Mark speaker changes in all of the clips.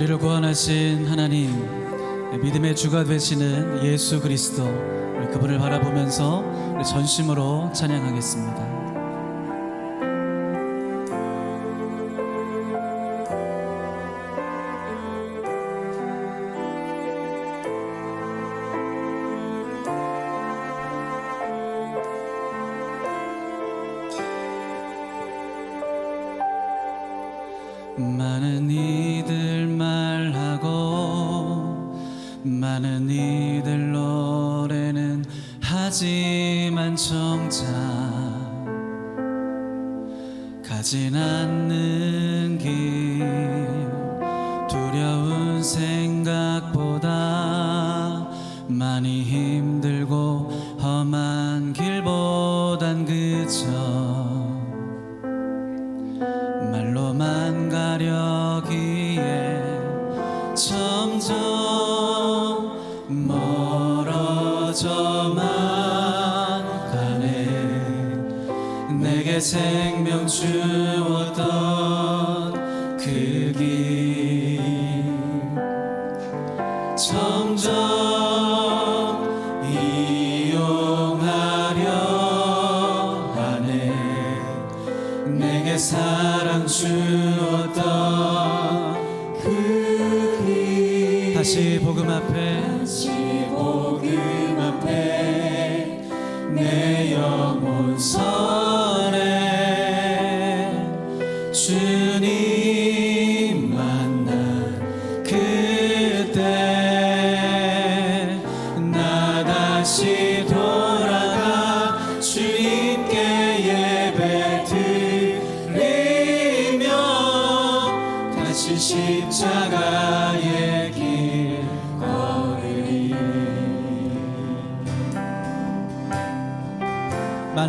Speaker 1: 우리를 구원하신 하나님, 믿음의 주가 되시는 예수 그리스도, 그분을 바라보면서 전심으로 찬양하겠습니다. 많은 이들 노래는 하지만 정작 가진 않는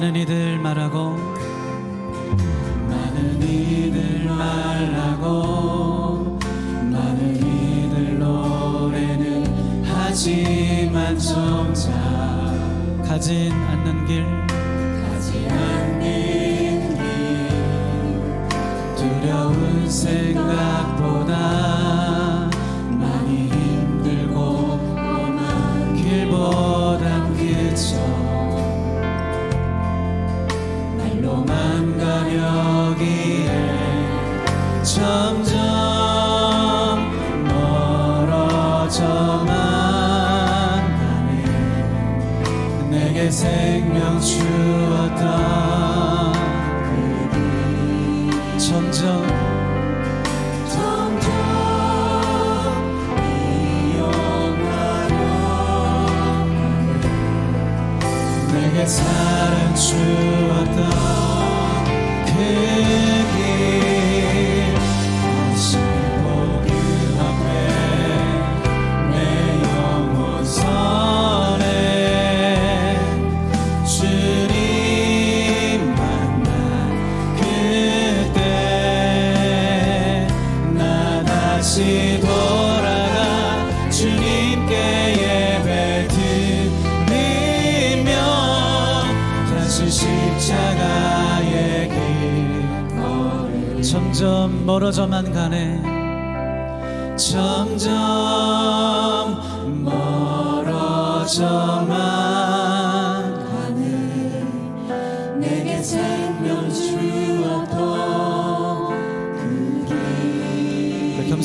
Speaker 1: 많은 이들 말하고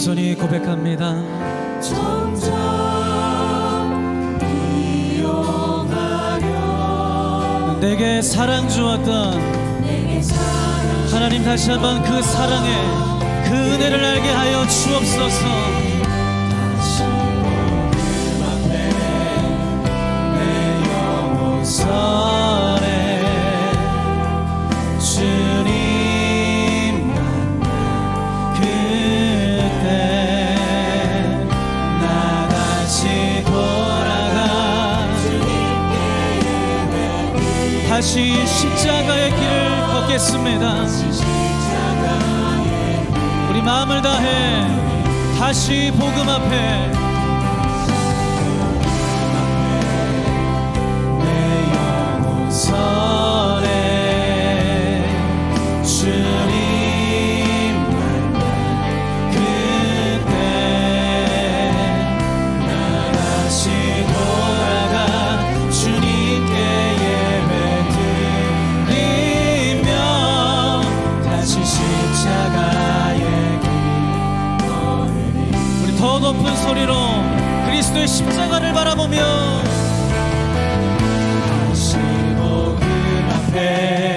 Speaker 1: 겸손히 고백합니다. 내게 사랑 주었던 하나님 다시 한번 그 사랑에 그 은혜를 알게 하여 주옵소서. 내 영혼 다시 십자가의 길을 걷겠습니다. 우리 마음을 다해 다시 복음 앞에
Speaker 2: 소리로 그리스도의 십자가를 바라보며
Speaker 1: 다시 복음 앞에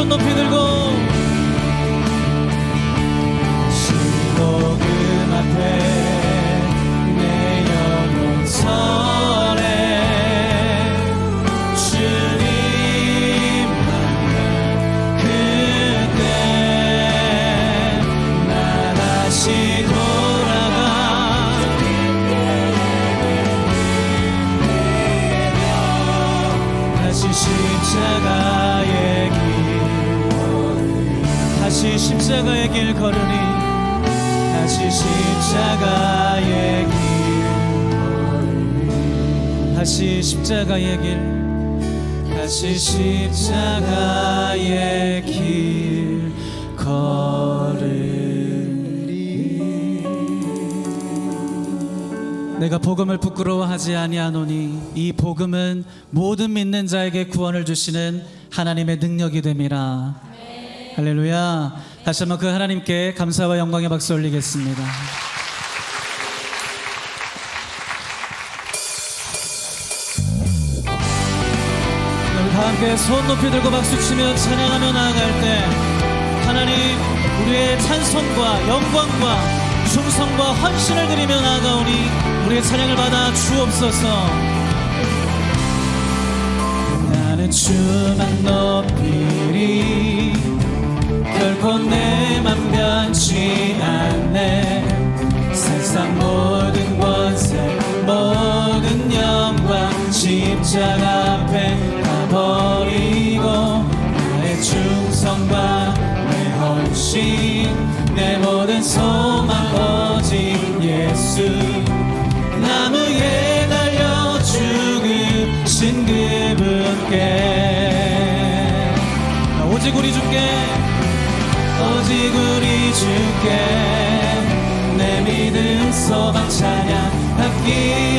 Speaker 2: 손 높이 들고
Speaker 1: 십자가의 길 다시 십자가의 길 걸으리
Speaker 2: 내가 복음을 부끄러워하지 아니하노니 이 복음은 모든 믿는 자에게 구원을 주시는 하나님의 능력이 됨이라. 할렐루야. 다시 한번 그 하나님께 감사와 영광의 박수 올리겠습니다. 함께 손 높이 들고 박수 치며 찬양하며 나아갈 때 하나님 우리의 찬송과 영광과 충성과 헌신을 드리며 나아가오니 우리의 찬양을 받아 주옵소서.
Speaker 1: 나는 주만 높이 내 소망 오직 예수. 나무에 달려 죽으신 그분께.
Speaker 2: 오직 우리 주께
Speaker 1: 오직 우리 주께. 내 믿음 소망 찬양 받기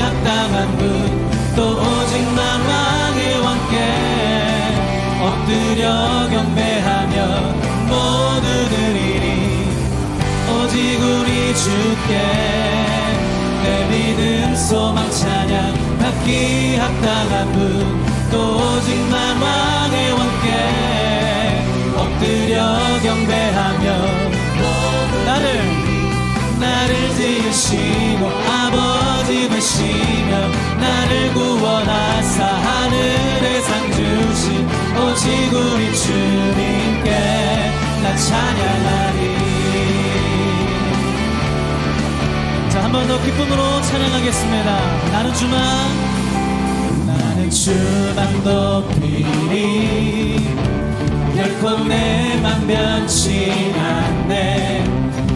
Speaker 1: 주께 내 믿음 소망 찬양 받기 합당한 분또 오직 만 왕의 왕께 엎드려 경배하며 나를 나를 지으시고 아버지 되시며 나를 구원하사 하늘의 상 주신 오직 우리 주님께 나 찬양하
Speaker 2: 한번 더 기쁨으로 찬양하겠습니다. 나는 주만
Speaker 1: 나는 주만 높이리 결코 내맘 변치 않네.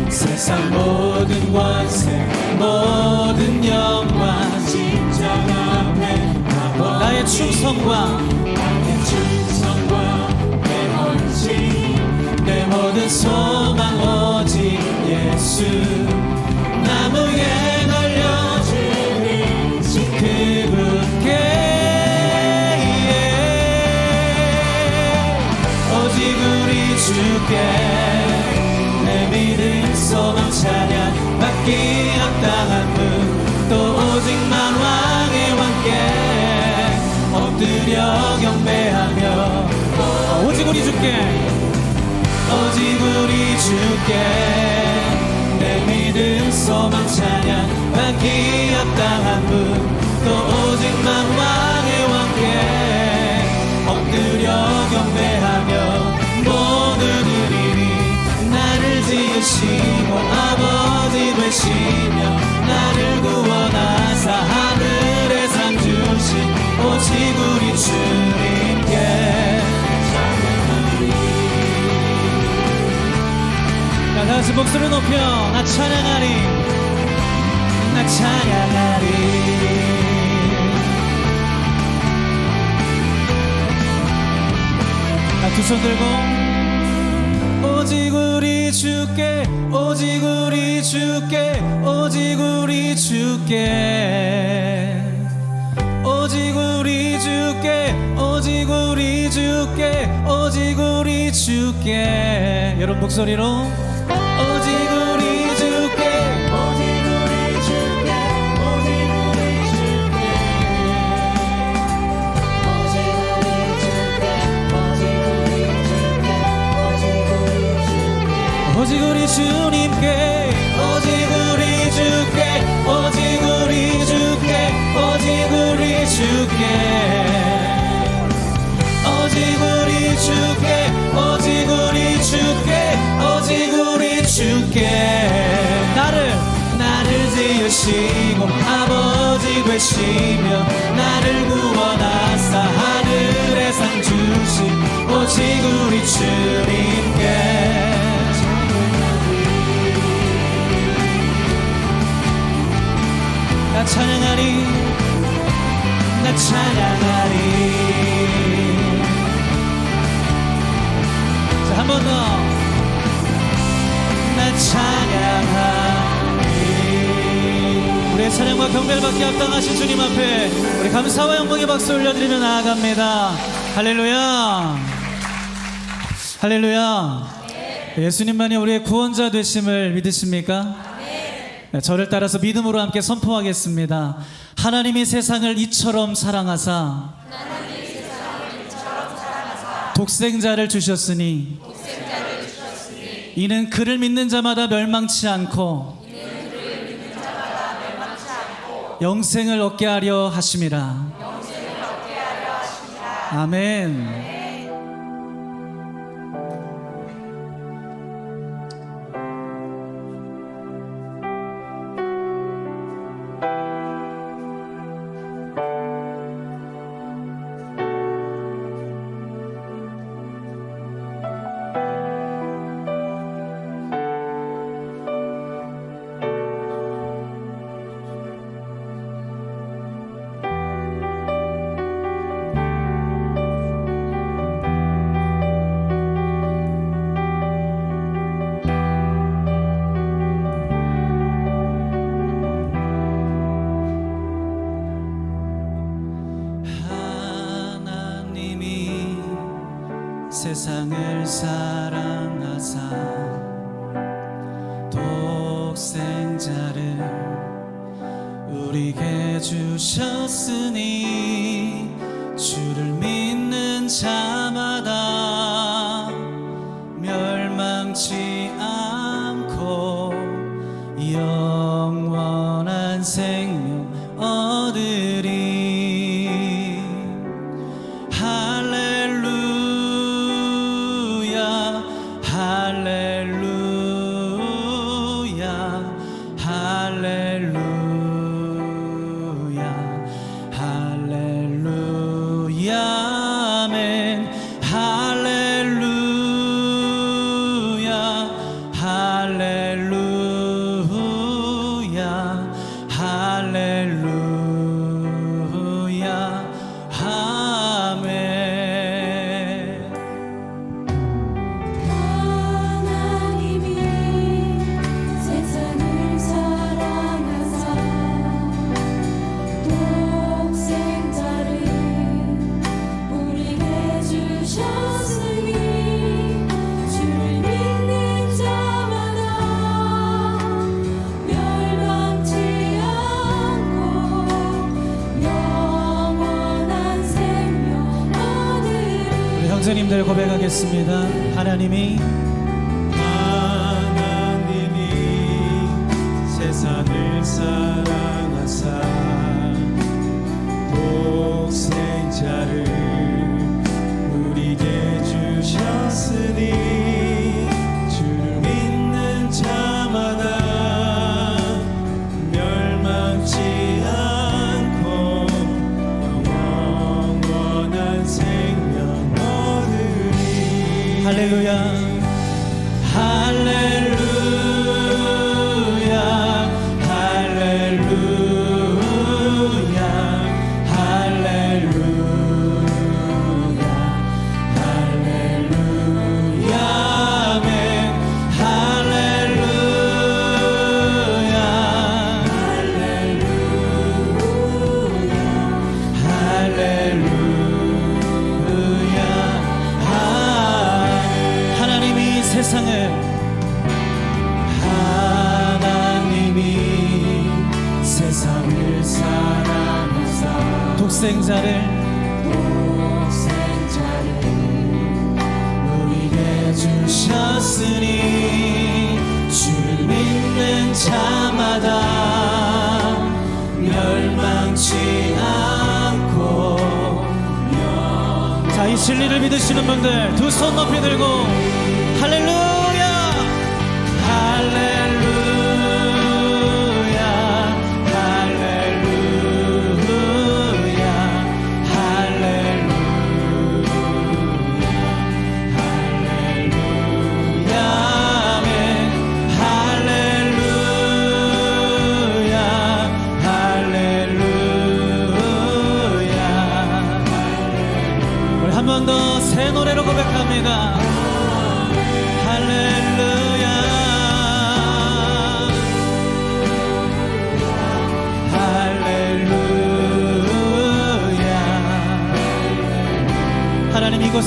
Speaker 1: 세상 모든 권세 모든 영광 십자가 앞에
Speaker 2: 나의 충성과
Speaker 1: 나의 충성과 내 헌신 내 모든 소망 오직 예수. 나무에 내 믿음 소망 찬양 받기 합당한 분또 오직 만 왕의 왕께 엎드려 경배하며.
Speaker 2: 아, 오직 우리 주께.
Speaker 1: 오직 우리 주께 내 믿음 소망 찬양 받기 합당한 분 되시며 나를 구원하사 하늘의 상 주신 오직 우리 주님께
Speaker 2: 자, 다 같이 목소리 높여. 나 찬양하리.
Speaker 1: 나 찬양하리. 두 손 들고 오직 우리 주께 오직 우리 주께 오직 우리 주께. 오직 우리 주께 오직 우리 주께 오직 우리 주께. 여러분 목소리로 주님께 오직 우리 주께 오직 우리 주께 오직 우리 주께. 오직 우리 주께 오직 우리 주께 오직 우리 주께. 나를 나를 지으시고 아버지 되시며 나를 구원하사 하늘의 상 주신 오직 우리 주 경배를 받게 합당하신 주님 앞에 우리 감사와 영광의 박수 올려드리며 나아갑니다 할렐루야 할렐루야 예수님만이 우리의 구원자 되심을 믿으십니까? 네, 저를 따라서 믿음으로 함께 선포하겠습니다. 하나님이 세상을 이처럼 사랑하사 독생자를 주셨으니 이는 그를 믿는 자마다 멸망치 않고 영생을 얻게 하려 하심이라. 아멘. 하나님이 고백하겠습니다. 하나님이
Speaker 3: 하나님이 세상을 사랑하사 독생자를 우리에게 주셨으니
Speaker 1: 진리를 믿으시는 분들 두 손 높이 들고 할렐루야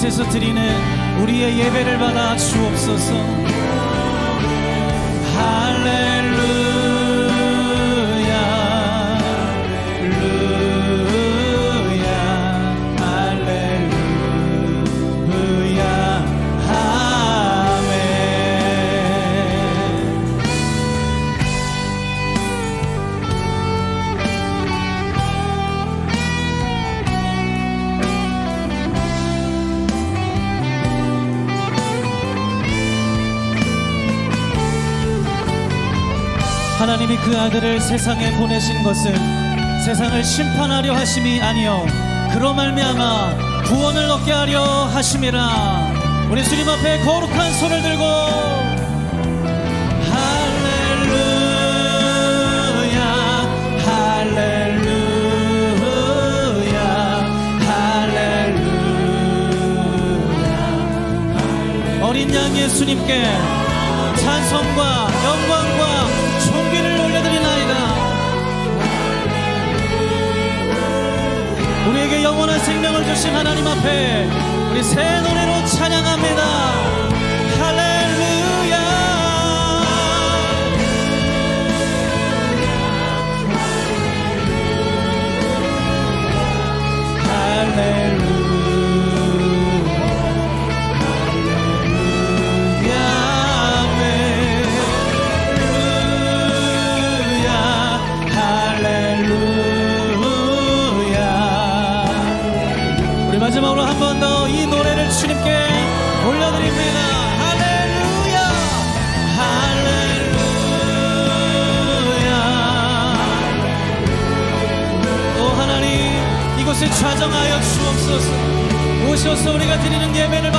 Speaker 1: 이곳에서 드리는 우리의 예배를 받아 주옵소서. 하나님이 그 아들을 세상에 보내신 것은 세상을 심판하려 하심이 아니요. 그로 말미암아 구원을 얻게 하려 하심이라. 우리 주님 앞에 거룩한 손을 들고 할렐루야 할렐루야 어린 양 예수님께 찬송과 영광 주신 하나님 앞에 우리 새 노래로 찬양합니다 주님께 올려드립니다. 할렐루야! 할렐루야! 또 하나님 이곳에 좌정하여 주옵소서. 오셔서 우리가 드리는 예배를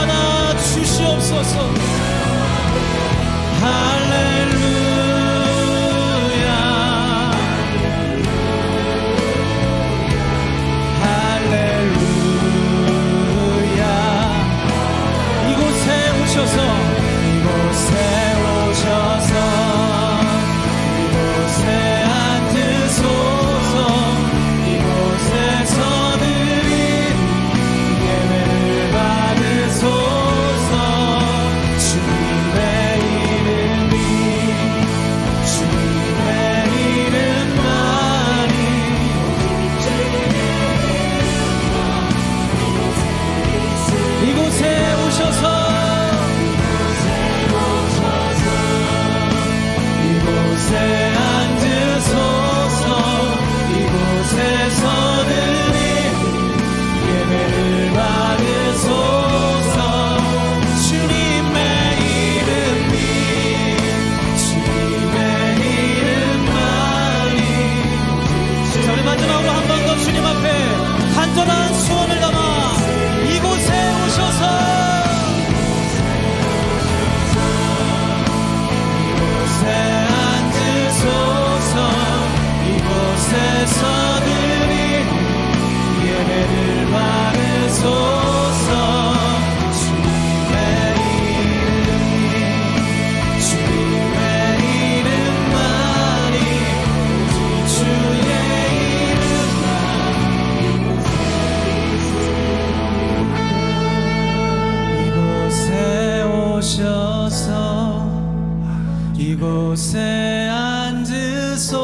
Speaker 1: 이곳에 앉으소서.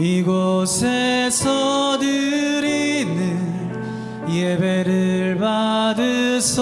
Speaker 1: 이곳에서 드리는 예배를 받으소서